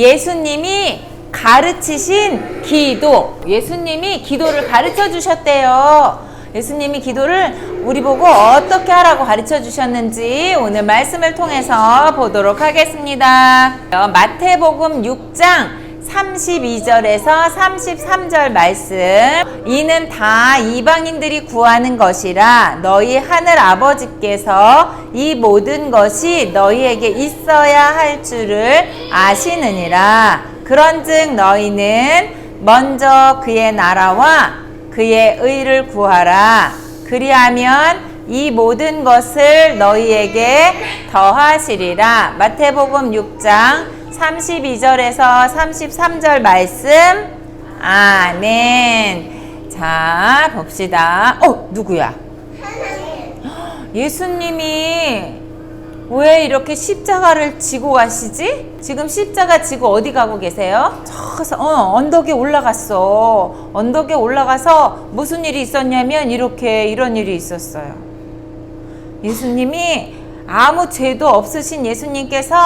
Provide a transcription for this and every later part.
예수님이 가르치신 기도. 예수님이 기도를 가르쳐 주셨대요. 예수님이 기도를 우리 보고 어떻게 하라고 가르쳐 주셨는지 오늘 말씀을 통해서 보도록 하겠습니다. 어, 마태복음 6장 32절에서 33절 말씀. 이는 다 이방인들이 구하는 것이라 너희 하늘 아버지께서 이 모든 것이 너희에게 있어야 할 줄을 아시느니라. 그런즉 너희는 먼저 그의 나라와 그의 의를 구하라. 그리하면 이 모든 것을 너희에게 더하시리라. 마태복음 6장 32절에서 33절 말씀. 아멘. 자, 봅시다. 어, 누구야? 예수님이 왜 이렇게 십자가를 지고 가시지? 지금 십자가 지고 어디 가고 계세요? 저서 어, 언덕에 올라갔어. 언덕에 올라가서 무슨 일이 있었냐면 이렇게 이런 일이 있었어요. 예수님이 아무 죄도 없으신 예수님께서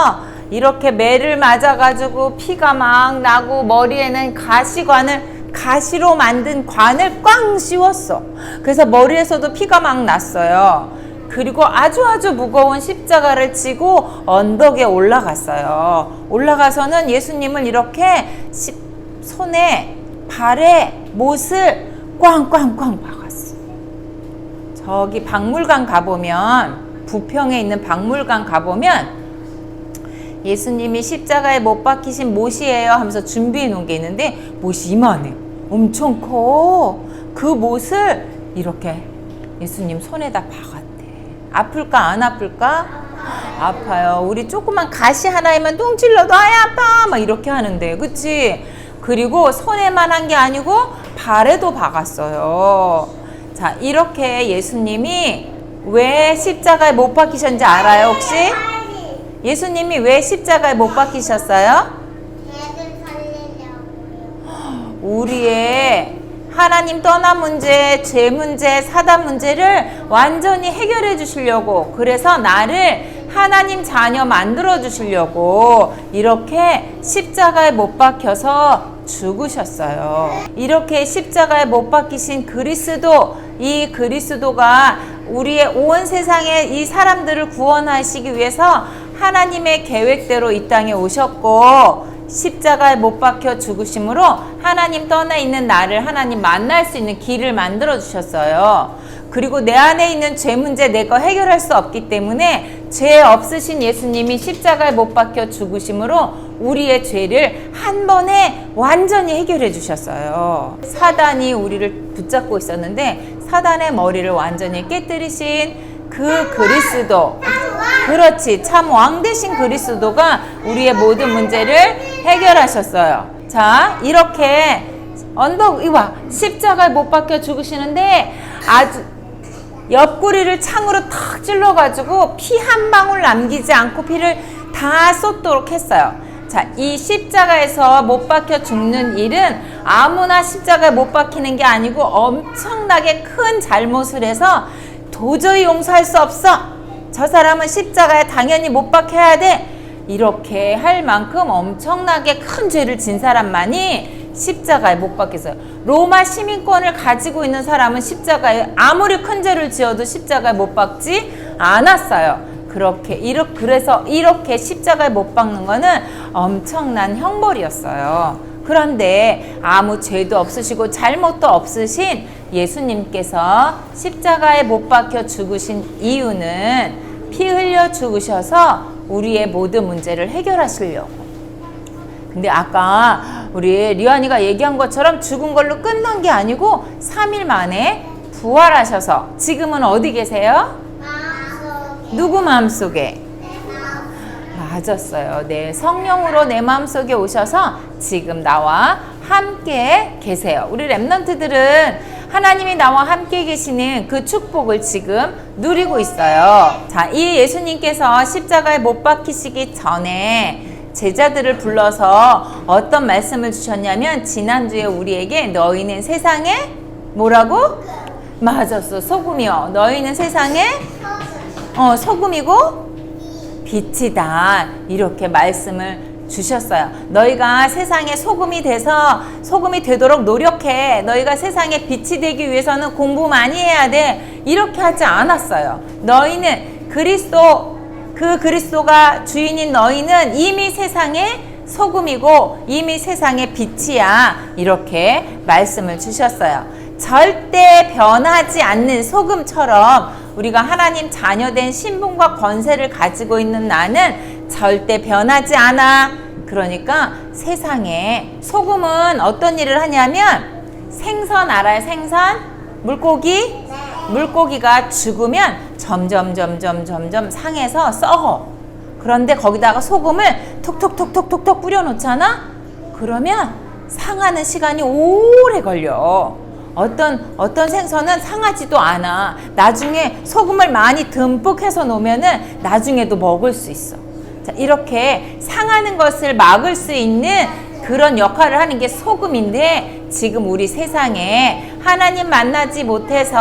이렇게 매를 맞아가지고 피가 막 나고 머리에는 가시관을 가시로 만든 관을 꽝 씌웠어. 그래서 머리에서도 피가 막 났어요. 그리고 아주 아주 무거운 십자가를 지고 언덕에 올라갔어요. 올라가서는 예수님을 이렇게 시- 손에 발에 못을 꽝꽝꽝 박았어. 저기 박물관 가보면 부평에 있는 박물관 가보면 예수님이 십자가에 못 박히신 못이에요 하면서 준비해 놓은 게 있는데 못이 이만해 엄청 커 그 못을 이렇게 예수님 손에다 박았대. 아플까 안 아플까? 아파요. 우리 조그만 가시 하나에만 똥 찔러도 아야 아파! 막 이렇게 하는데 그치? 그리고 손에만 한 게 아니고 발에도 박았어요. 자 이렇게 예수님이 왜 십자가에 못 박히셨는지 알아요 혹시? 예수님이 왜 십자가에 못 박히셨어요? 살리려고요. 우리의 하나님 떠난 문제, 죄 문제, 사단 문제를 완전히 해결해 주시려고 그래서 나를 하나님 자녀 만들어 주시려고 이렇게 십자가에 못 박혀서 죽으셨어요. 이렇게 십자가에 못 박히신 그리스도 이 그리스도가 우리의 온 세상의 이 사람들을 구원하시기 위해서 하나님의 계획대로 이 땅에 오셨고 십자가에 못 박혀 죽으심으로 하나님 떠나 있는 나를 하나님 만날 수 있는 길을 만들어 주셨어요. 그리고 내 안에 있는 죄 문제 내가 해결할 수 없기 때문에 죄 없으신 예수님이 십자가에 못 박혀 죽으심으로 우리의 죄를 한 번에 완전히 해결해 주셨어요. 사단이 우리를 붙잡고 있었는데 사단의 머리를 완전히 깨뜨리신 그 그리스도 그렇지 참 왕 대신 그리스도가 우리의 모든 문제를 해결하셨어요. 자 이렇게 언덕 이와 십자가에 못 박혀 죽으시는데 아주 옆구리를 창으로 탁 찔러 가지고 피 한 방울 남기지 않고 피를 다 쏟도록 했어요. 자, 이 십자가에서 못 박혀 죽는 일은 아무나 십자가에 못 박히는 게 아니고 엄청나게 큰 잘못을 해서 도저히 용서할 수 없어. 저 사람은 십자가에 당연히 못 박혀야 돼. 이렇게 할 만큼 엄청나게 큰 죄를 진 사람만이 십자가에 못 박혔어요. 로마 시민권을 가지고 있는 사람은 십자가에 아무리 큰 죄를 지어도 십자가에 못 박지 않았어요. 그렇게 이렇게 그래서 이렇게 십자가에 못 박는 거는 엄청난 형벌이었어요. 그런데 아무 죄도 없으시고 잘못도 없으신 예수님께서 십자가에 못 박혀 죽으신 이유는 피 흘려 죽으셔서 우리의 모든 문제를 해결하시려고. 근데 아까 우리 리안이가 얘기한 것처럼 죽은 걸로 끝난 게 아니고 3일 만에 부활하셔서 지금은 어디 계세요? 마음속에 누구 마음속에? 내 마음 맞았어요. 네, 성령으로 내 마음속에 오셔서 지금 나와 함께 계세요. 우리 랩런트들은 하나님이 나와 함께 계시는 그 축복을 지금 누리고 있어요. 자, 이 예수님께서 십자가에 못 박히시기 전에 제자들을 불러서 어떤 말씀을 주셨냐면 지난주에 우리에게 너희는 세상에 뭐라고? 맞았어. 소금이요. 너희는 세상에 어, 소금이고 빛이다. 이렇게 말씀을 주셨어요. 너희가 세상에 소금이 돼서 소금이 되도록 노력해. 너희가 세상에 빛이 되기 위해서는 공부 많이 해야 돼. 이렇게 하지 않았어요. 너희는 그리스도 그 그리스도가 주인인 너희는 이미 세상에 소금이고 이미 세상의 빛이야. 이렇게 말씀을 주셨어요. 절대 변하지 않는 소금처럼 우리가 하나님 자녀된 신분과 권세를 가지고 있는 나는 절대 변하지 않아. 그러니까 세상에 소금은 어떤 일을 하냐면 생선 알아요? 생선? 물고기? 물고기가 죽으면 점점 점점 점점 상해서 썩어. 그런데 거기다가 소금을 톡톡톡톡톡톡 뿌려 놓잖아? 그러면 상하는 시간이 오래 걸려. 어떤 어떤 생선은 상하지도 않아. 나중에 소금을 많이 듬뿍 해서 놓으면은 나중에도 먹을 수 있어. 자, 이렇게 상하는 것을 막을 수 있는 그런 역할을 하는 게 소금인데 지금 우리 세상에 하나님 만나지 못해서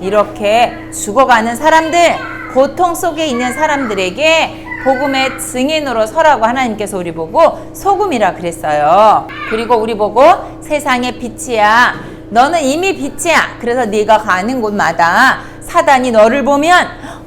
이렇게 죽어가는 사람들, 고통 속에 있는 사람들에게 복음의 증인으로 서라고 하나님께서 우리 보고 소금이라 그랬어요. 그리고 우리 보고 세상의 빛이야. 너는 이미 빛이야. 그래서 네가 가는 곳마다 사단이 너를 보면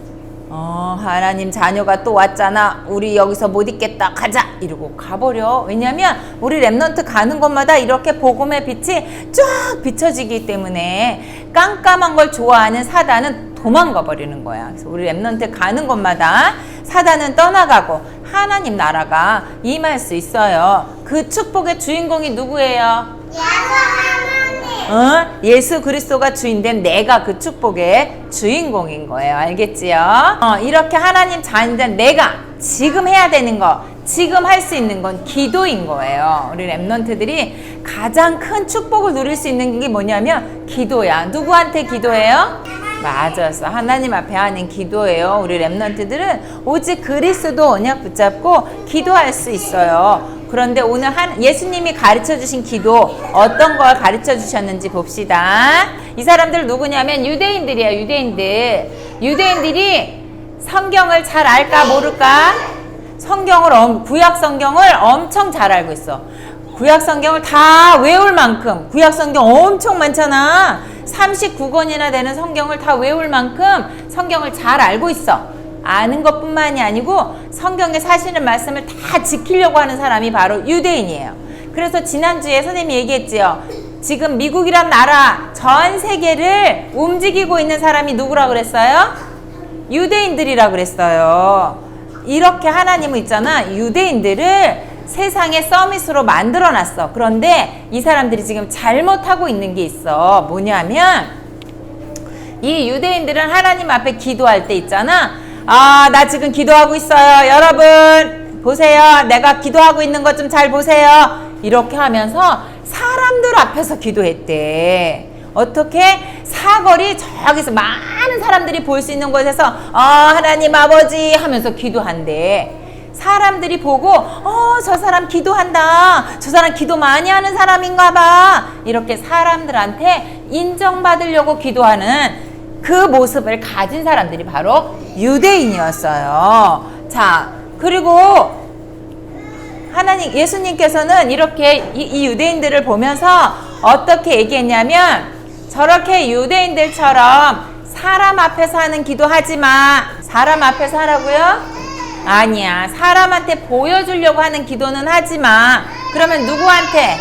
어, 하나님 자녀가 또 왔잖아. 우리 여기서 못 있겠다. 가자. 이러고 가버려. 왜냐면 우리 랩넌트 가는 곳마다 이렇게 복음의 빛이 쫙 비춰지기 때문에 깜깜한 걸 좋아하는 사단은 도망가 버리는 거야. 그래서 우리 랩넌트 가는 곳마다 사단은 떠나가고 하나님 나라가 임할 수 있어요. 그 축복의 주인공이 누구예요? 예수 하나님. 어? 예수 그리스도가 주인된 내가 그 축복의 주인공인 거예요. 알겠지요? 어, 이렇게 하나님 자녀된 내가 지금 해야 되는 거, 지금 할 수 있는 건 기도인 거예요. 우리 랩런트들이 가장 큰 축복을 누릴 수 있는 게 뭐냐면 기도야. 누구한테 기도해요? 맞았어. 하나님 앞에 하는 기도예요. 우리 랩런트들은 오직 그리스도 언약 붙잡고 기도할 수 있어요. 그런데 오늘 한 예수님이 가르쳐 주신 기도 어떤 걸 가르쳐 주셨는지 봅시다. 이 사람들 누구냐면 유대인들이야, 유대인들. 유대인들이 성경을 잘 알까 모를까? 성경을 엄- 구약 성경을 엄청 잘 알고 있어. 구약 성경을 다 외울 만큼 구약 성경 엄청 많잖아. 39권이나 되는 성경을 다 외울 만큼 성경을 잘 알고 있어. 아는 것뿐만이 아니고 성경에 사시는 말씀을 다 지키려고 하는 사람이 바로 유대인이에요. 그래서 지난주에 선생님이 얘기했지요. 지금 미국이란 나라 전 세계를 움직이고 있는 사람이 누구라고 그랬어요? 유대인들이라 그랬어요. 이렇게 하나님은 있잖아. 유대인들을 세상의 서밋으로 만들어 놨어. 그런데 이 사람들이 지금 잘못하고 있는 게 있어. 뭐냐면 이 유대인들은 하나님 앞에 기도할 때 있잖아. 아, 나 지금 기도하고 있어요. 여러분, 보세요. 내가 기도하고 있는 것 좀 잘 보세요. 이렇게 하면서 사람들 앞에서 기도했대. 어떻게 사거리 저기서 많은 사람들이 볼 수 있는 곳에서 어, 하나님 아버지 하면서 기도한대. 사람들이 보고 어, 저 사람 기도한다. 저 사람 기도 많이 하는 사람인가 봐. 이렇게 사람들한테 인정받으려고 기도하는 그 모습을 가진 사람들이 바로 유대인이었어요. 자, 그리고 하나님 예수님께서는 이렇게 이, 이 유대인들을 보면서 어떻게 얘기했냐면 저렇게 유대인들처럼 사람 앞에서 하는 기도하지 마. 사람 앞에서 하라고요? 아니야. 사람한테 보여주려고 하는 기도는 하지 마. 그러면 누구한테?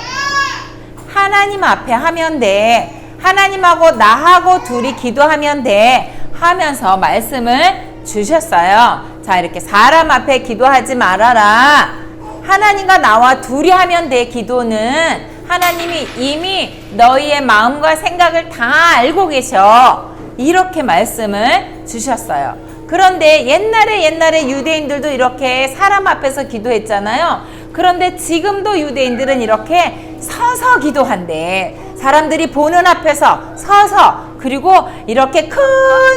하나님 앞에 하면 돼. 하나님하고 나하고 둘이 기도하면 돼. 하면서 말씀을 주셨어요. 자, 이렇게 사람 앞에 기도하지 말아라. 하나님과 나와 둘이 하면 돼, 기도는. 하나님이 이미 너희의 마음과 생각을 다 알고 계셔. 이렇게 말씀을 주셨어요. 그런데 옛날에 옛날에 유대인들도 이렇게 사람 앞에서 기도했잖아요. 그런데 지금도 유대인들은 이렇게 서서 기도한대. 사람들이 보는 앞에서 서서 그리고 이렇게 큰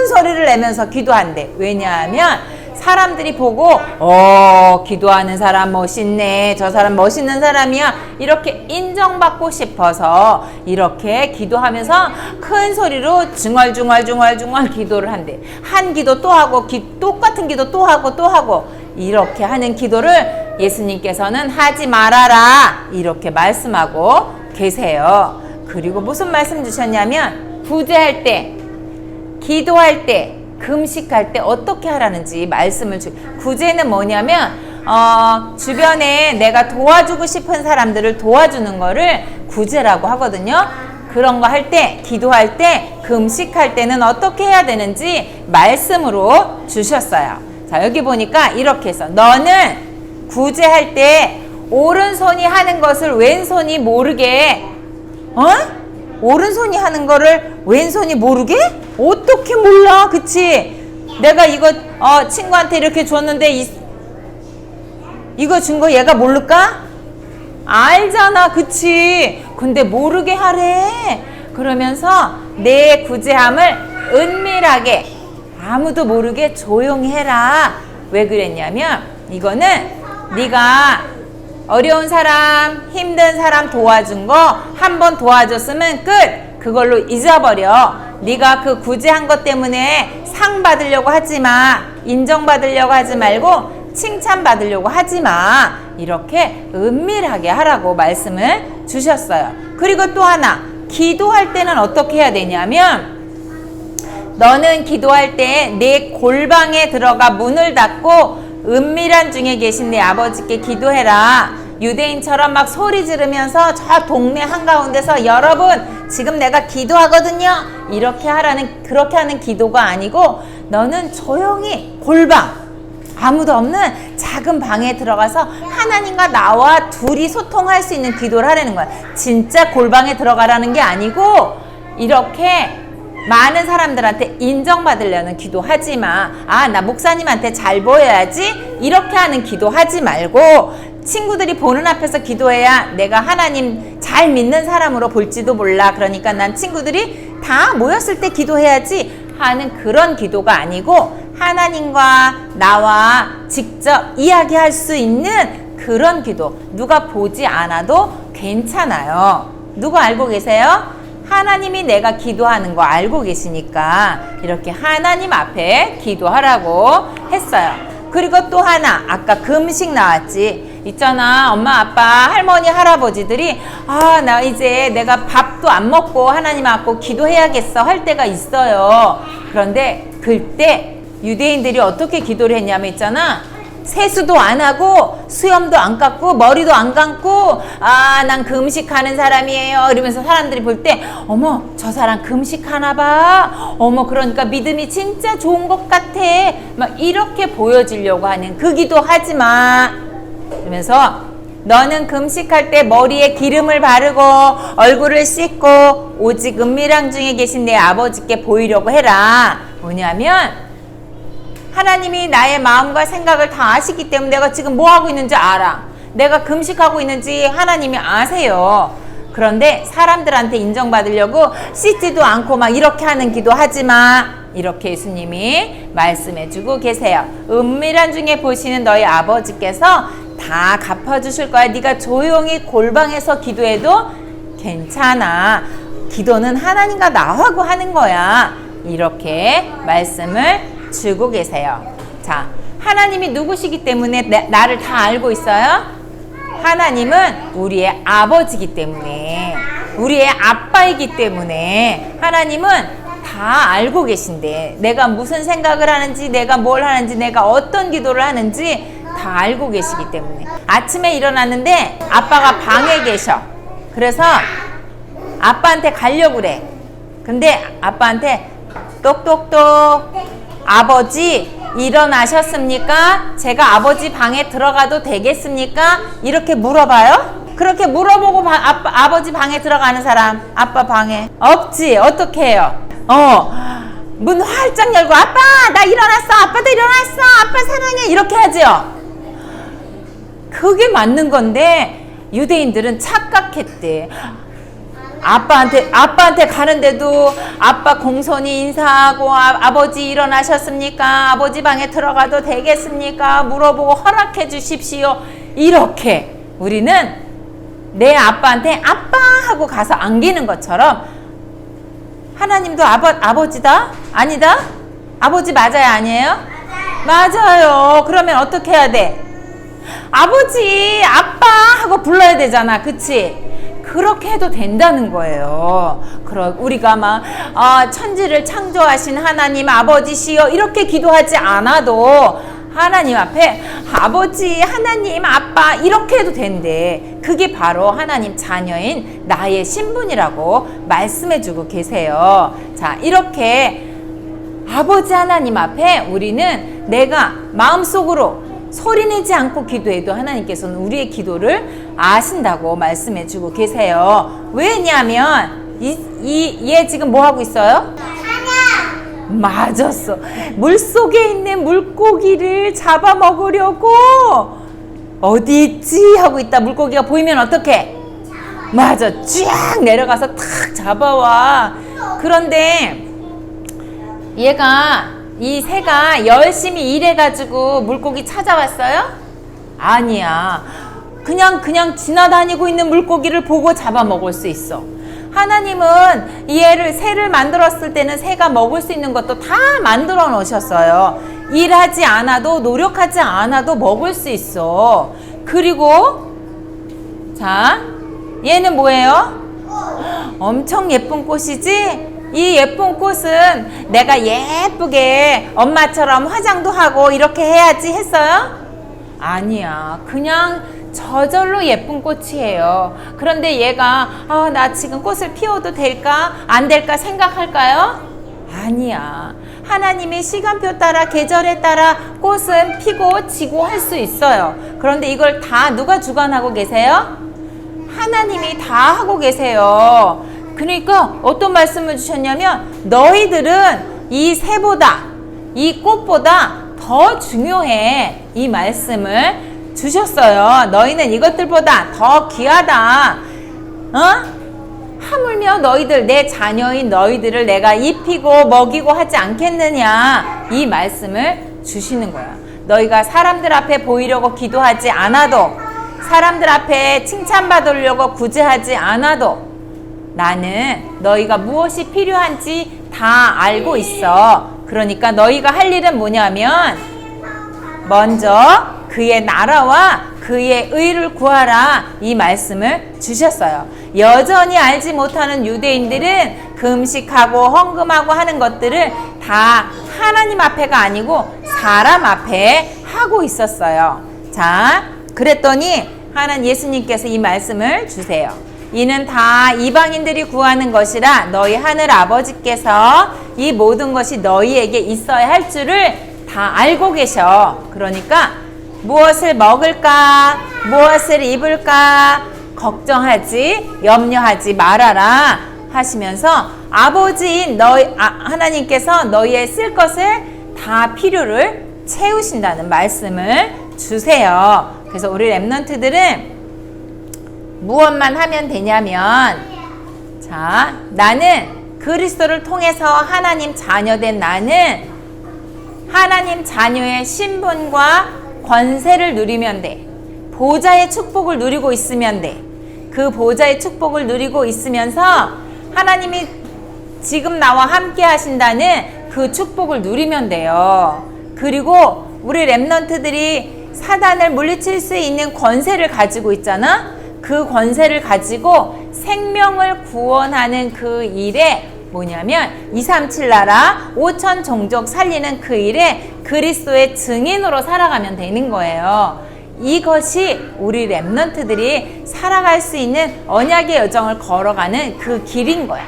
소리를 내면서 기도한대. 왜냐하면 사람들이 보고 어 기도하는 사람 멋있네 저 사람 멋있는 사람이야 이렇게 인정받고 싶어서 이렇게 기도하면서 큰 소리로 중얼중얼중얼중얼 기도를 한대 한 기도 또 하고 기, 똑같은 기도 또 하고 또 하고 이렇게 하는 기도를 예수님께서는 하지 말아라 이렇게 말씀하고 계세요. 그리고 무슨 말씀 주셨냐면 구제할 때, 기도할 때, 금식할 때 어떻게 하라는지 말씀을 주. 구제는 뭐냐면 어, 주변에 내가 도와주고 싶은 사람들을 도와주는 거를 구제라고 하거든요. 그런 거 할 때, 기도할 때, 금식할 때는 어떻게 해야 되는지 말씀으로 주셨어요. 자, 여기 보니까 이렇게 해서 너는 구제할 때 오른손이 하는 것을 왼손이 모르게 어? 오른손이 하는 거를 왼손이 모르게? 어떻게 몰라? 그치? 내가 이거 어, 친구한테 이렇게 줬는데 이, 이거 준 거 얘가 모를까? 알잖아, 그치? 근데 모르게 하래. 그러면서 내 구제함을 은밀하게 아무도 모르게 조용히 해라. 왜 그랬냐면 이거는 네가 어려운 사람, 힘든 사람 도와준 거 한 번 도와줬으면 끝. 그걸로 잊어버려. 네가 그 구제한 것 때문에 상 받으려고 하지 마. 인정받으려고 하지 말고 칭찬 받으려고 하지 마. 이렇게 은밀하게 하라고 말씀을 주셨어요. 그리고 또 하나, 기도할 때는 어떻게 해야 되냐면, 너는 기도할 때 내 골방에 들어가 문을 닫고 은밀한 중에 계신 내 아버지께 기도해라. 유대인처럼 막 소리 지르면서 저 동네 한가운데서 여러분 지금 내가 기도하거든요. 이렇게 하라는 그렇게 하는 기도가 아니고 너는 조용히 골방 아무도 없는 작은 방에 들어가서 하나님과 나와 둘이 소통할 수 있는 기도를 하라는 거야. 진짜 골방에 들어가라는 게 아니고 이렇게 많은 사람들한테 인정받으려는 기도하지 마. 아, 나 목사님한테 잘 보여야지. 이렇게 하는 기도하지 말고 친구들이 보는 앞에서 기도해야 내가 하나님 잘 믿는 사람으로 볼지도 몰라. 그러니까 난 친구들이 다 모였을 때 기도해야지 하는 그런 기도가 아니고 하나님과 나와 직접 이야기할 수 있는 그런 기도. 누가 보지 않아도 괜찮아요. 누구 알고 계세요? 하나님이 내가 기도하는 거 알고 계시니까 이렇게 하나님 앞에 기도하라고 했어요. 그리고 또 하나, 아까 금식 나왔지. 있잖아, 엄마, 아빠, 할머니, 할아버지들이, 아, 나 이제 내가 밥도 안 먹고 하나님 앞고 기도해야겠어 할 때가 있어요. 그런데 그때 유대인들이 어떻게 기도를 했냐면 있잖아. 세수도 안 하고 수염도 안 깎고 머리도 안 감고 아 난 금식하는 사람이에요. 이러면서 사람들이 볼 때 어머 저 사람 금식하나 봐. 어머 그러니까 믿음이 진짜 좋은 것 같아. 막 이렇게 보여지려고 하는 그 기도 하지 마. 그러면서 너는 금식할 때 머리에 기름을 바르고 얼굴을 씻고 오직 은밀한 중에 계신 내 아버지께 보이려고 해라. 뭐냐면 하나님이 나의 마음과 생각을 다 아시기 때문에 내가 지금 뭐 하고 있는지 알아. 내가 금식하고 있는지 하나님이 아세요. 그런데 사람들한테 인정받으려고 씻지도 않고 막 이렇게 하는 기도 하지 마. 이렇게 예수님이 말씀해 주고 계세요. 은밀한 중에 보시는 너희 아버지께서 다 갚아 주실 거야. 네가 조용히 골방에서 기도해도 괜찮아. 기도는 하나님과 나하고 하는 거야. 이렇게 말씀을 주고 계세요. 자, 하나님이 누구시기 때문에 내- 나를 다 알고 있어요? 하나님은 우리의 아버지기 때문에, 우리의 아빠이기 때문에, 하나님은 다 알고 계신데, 내가 무슨 생각을 하는지, 내가 뭘 하는지, 내가 어떤 기도를 하는지 다 알고 계시기 때문에. 아침에 일어났는데, 아빠가 방에 계셔. 그래서 아빠한테 가려고 그래. 근데 아빠한테 똑똑똑 아버지 일어나셨습니까? 제가 아버지 방에 들어가도 되겠습니까? 이렇게 물어봐요. 그렇게 물어보고 바- 아빠, 아버지 방에 들어가는 사람 아빠 방에 없지 어떻게 해요? 어. 문 활짝 열고 아빠 나 일어났어 아빠도 일어났어 아빠 사랑해 이렇게 하죠 그게 맞는 건데 유대인들은 착각했대 아빠한테 아빠한테 가는데도 아빠 공손히 인사하고 아, 버지 일어나셨습니까? 아버지 방에 들어가도 되겠습니까? 물어보고 허락해 주십시오. 이렇게 우리는 내 아빠한테 아빠 하고 가서 안기는 것처럼 하나님도 아버 아버지다? 아니다? 아버지 맞아요, 아니에요? 맞아요. 그러면 어떻게 해야 돼? 아버지, 아빠 하고 불러야 되잖아. 그치? 그렇게 해도 된다는 거예요. 그럼 우리가 막 아, 천지를 창조하신 하나님 아버지시여 이렇게 기도하지 않아도 하나님 앞에 아버지, 하나님, 아빠 이렇게 해도 된대. 그게 바로 하나님 자녀인 나의 신분이라고 말씀해 주고 계세요. 자, 이렇게 아버지 하나님 앞에 우리는 내가 마음속으로 소리내지 않고 기도해도 하나님께서는 우리의 기도를 아신다고 말씀해 주고 계세요. 왜냐하면 이, 이, 얘 지금 뭐 하고 있어요? 맞았어. 물 속에 있는 물고기를 잡아먹으려고 어디 있지 하고 있다. 물고기가 보이면 어떻게? 맞아. 쫙 내려가서 탁 잡아와. 그런데 얘가 이 새가 열심히 일해가지고 물고기 찾아왔어요? 아니야. 그냥 그냥 지나다니고 있는 물고기를 보고 잡아먹을 수 있어. 하나님은 이 애를 새를 만들었을 때는 새가 먹을 수 있는 것도 다 만들어 놓으셨어요. 일하지 않아도 노력하지 않아도 먹을 수 있어. 그리고 자 얘는 뭐예요? 엄청 예쁜 꽃이지? 이 예쁜 꽃은 내가 예쁘게 엄마처럼 화장도 하고 이렇게 해야지 했어요? 아니야. 그냥 저절로 예쁜 꽃이에요. 그런데 얘가 아, 나 지금 꽃을 피워도 될까? 안 될까 생각할까요? 아니야. 하나님의 시간표 따라 계절에 따라 꽃은 피고 지고 할 수 있어요. 그런데 이걸 다 누가 주관하고 계세요? 하나님이 다 하고 계세요. 그러니까 어떤 말씀을 주셨냐면 너희들은 이 새보다 이 꽃보다 더 중요해. 이 말씀을 주셨어요. 너희는 이것들보다 더 귀하다. 어? 하물며 너희들 내 자녀인 너희들을 내가 입히고 먹이고 하지 않겠느냐 이 말씀을 주시는 거야. 너희가 사람들 앞에 보이려고 기도하지 않아도 사람들 앞에 칭찬받으려고 구제하지 않아도 나는 너희가 무엇이 필요한지 다 알고 있어. 그러니까 너희가 할 일은 뭐냐면 먼저 그의 나라와 그의 의를 구하라 이 말씀을 주셨어요. 여전히 알지 못하는 유대인들은 금식하고 헌금하고 하는 것들을 다 하나님 앞에가 아니고 사람 앞에 하고 있었어요. 자, 그랬더니 하나님 예수님께서 이 말씀을 주세요. 이는 다 이방인들이 구하는 것이라 너희 하늘 아버지께서 이 모든 것이 너희에게 있어야 할 줄을 다 알고 계셔. 그러니까 무엇을 먹을까? 무엇을 입을까? 걱정하지, 염려하지 말아라 하시면서 아버지인 너희 아, 하나님께서 너희의 쓸 것을 다 필요를 채우신다는 말씀을 주세요. 그래서 우리 랩런트들은 무엇만 하면 되냐면 자, 나는 그리스도를 통해서 하나님 자녀된 나는 하나님 자녀의 신분과 권세를 누리면 돼. 보좌의 축복을 누리고 있으면 돼. 그 보좌의 축복을 누리고 있으면서 하나님이 지금 나와 함께 하신다는 그 축복을 누리면 돼요. 그리고 우리 랩런트들이 사단을 물리칠 수 있는 권세를 가지고 있잖아. 그 권세를 가지고 생명을 구원하는 그 일에 뭐냐면 237 나라 5천 종족 살리는 그 일에 그리스도의 증인으로 살아가면 되는 거예요. 이것이 우리 랩런트들이 살아갈 수 있는 언약의 여정을 걸어가는 그 길인 거야.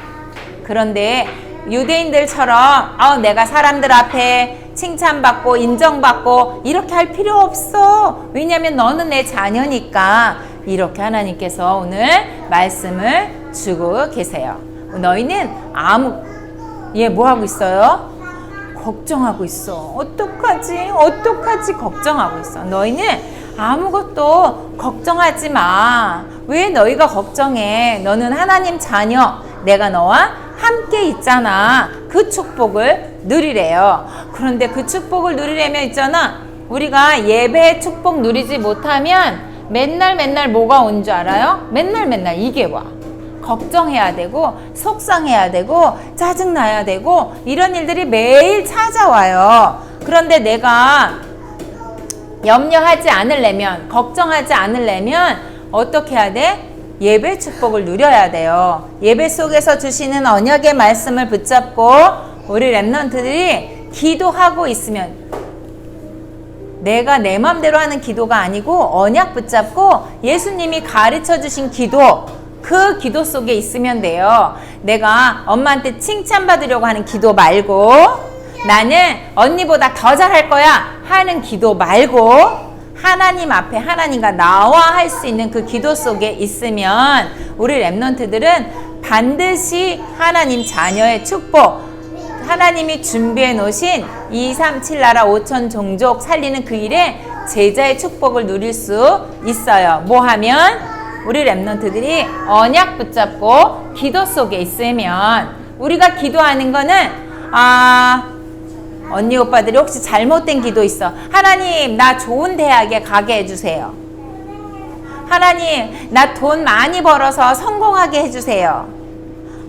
그런데 유대인들처럼 어, 내가 사람들 앞에 칭찬받고 인정받고 이렇게 할 필요 없어. 왜냐하면 너는 내 자녀니까 이렇게 하나님께서 오늘 말씀을 주고 계세요. 너희는 아무 얘 뭐 하고 있어요? 걱정하고 있어. 어떡하지? 어떡하지? 걱정하고 있어. 너희는 아무것도 걱정하지 마. 왜 너희가 걱정해? 너는 하나님 자녀. 내가 너와 함께 있잖아. 그 축복을 누리래요. 그런데 그 축복을 누리려면 있잖아. 우리가 예배의 축복 누리지 못하면 맨날 맨날 뭐가 온 줄 알아요? 맨날 맨날 이게 와. 걱정해야 되고 속상해야 되고 짜증나야 되고 이런 일들이 매일 찾아와요. 그런데 내가 염려하지 않으려면, 걱정하지 않으려면 어떻게 해야 돼? 예배 축복을 누려야 돼요. 예배 속에서 주시는 언약의 말씀을 붙잡고 우리 랩런트들이 기도하고 있으면 내가 내 맘대로 하는 기도가 아니고 언약 붙잡고 예수님이 가르쳐 주신 기도 그 기도 속에 있으면 돼요. 내가 엄마한테 칭찬받으려고 하는 기도 말고 나는 언니보다 더 잘할 거야 하는 기도 말고 하나님 앞에 하나님과 나와 할 수 있는 그 기도 속에 있으면 우리 랩런트들은 반드시 하나님 자녀의 축복 하나님이 준비해 놓으신 2, 3, 7 나라 5천 종족 살리는 그 일에 제자의 축복을 누릴 수 있어요. 뭐 하면 우리 랩런트들이 언약 붙잡고 기도 속에 있으면 우리가 기도하는 거는 아 언니 오빠들이 혹시 잘못된 기도 있어. 하나님 나 좋은 대학에 가게 해주세요. 하나님 나 돈 많이 벌어서 성공하게 해주세요.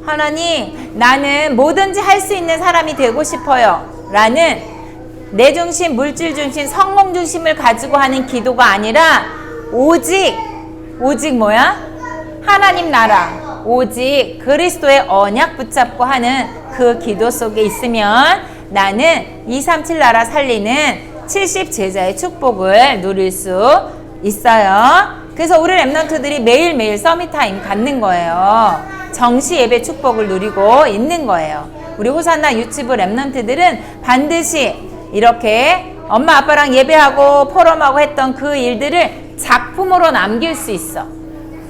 하나님, 나는 뭐든지 할 수 있는 사람이 되고 싶어요. 라는 내 중심, 물질 중심, 성공 중심을 가지고 하는 기도가 아니라 오직, 오직 뭐야? 하나님 나라, 오직 그리스도의 언약 붙잡고 하는 그 기도 속에 있으면 나는 237 나라 살리는 70 제자의 축복을 누릴 수 있어요. 그래서 우리 랩런트들이 매일매일 서밋타임 갖는 거예요. 정시 예배 축복을 누리고 있는 거예요. 우리 호산나 유치부 랩런트들은 반드시 이렇게 엄마 아빠랑 예배하고 포럼하고 했던 그 일들을 작품으로 남길 수 있어.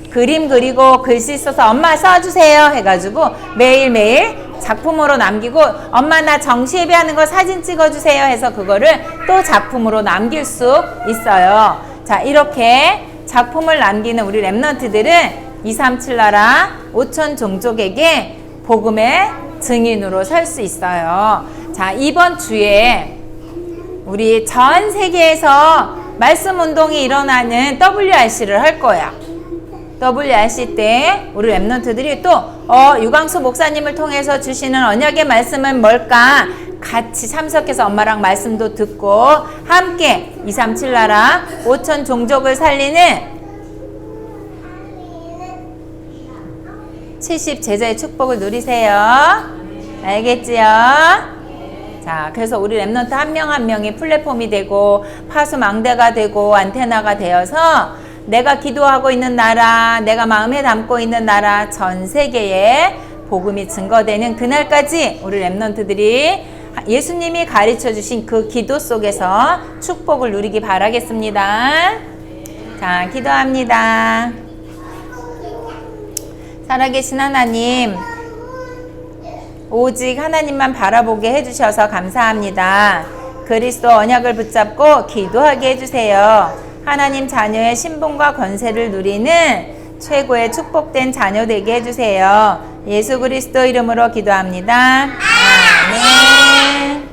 그림 그리고 글씨 써서 엄마 써주세요 해가지고 매일매일 작품으로 남기고 엄마 나 정시 예배하는 거 사진 찍어주세요 해서 그거를 또 작품으로 남길 수 있어요. 자 이렇게 작품을 남기는 우리 랩런트들은 237 나라 5천 종족에게 복음의 증인으로 설 수 있어요. 자 이번 주에 우리 전 세계에서 말씀 운동이 일어나는 WRC를 할 거야. WRC 때 우리 랩런트들이 또 어, 유광수 목사님을 통해서 주시는 언약의 말씀은 뭘까? 같이 참석해서 엄마랑 말씀도 듣고 함께 237 나라 5천 종족을 살리는 70 제자의 축복을 누리세요. 알겠지요? 자, 그래서 우리 랩런트 한 명 한 명이 플랫폼이 되고 파수 망대가 되고 안테나가 되어서 내가 기도하고 있는 나라, 내가 마음에 담고 있는 나라 전 세계에 복음이 증거되는 그날까지 우리 랩런트들이 예수님이 가르쳐 주신 그 기도 속에서 축복을 누리기 바라겠습니다. 자, 기도합니다. 살아계신 하나님, 오직 하나님만 바라보게 해주셔서 감사합니다. 그리스도 언약을 붙잡고 기도하게 해주세요. 하나님 자녀의 신분과 권세를 누리는 최고의 축복된 자녀 되게 해주세요. 예수 그리스도 이름으로 기도합니다. 아멘.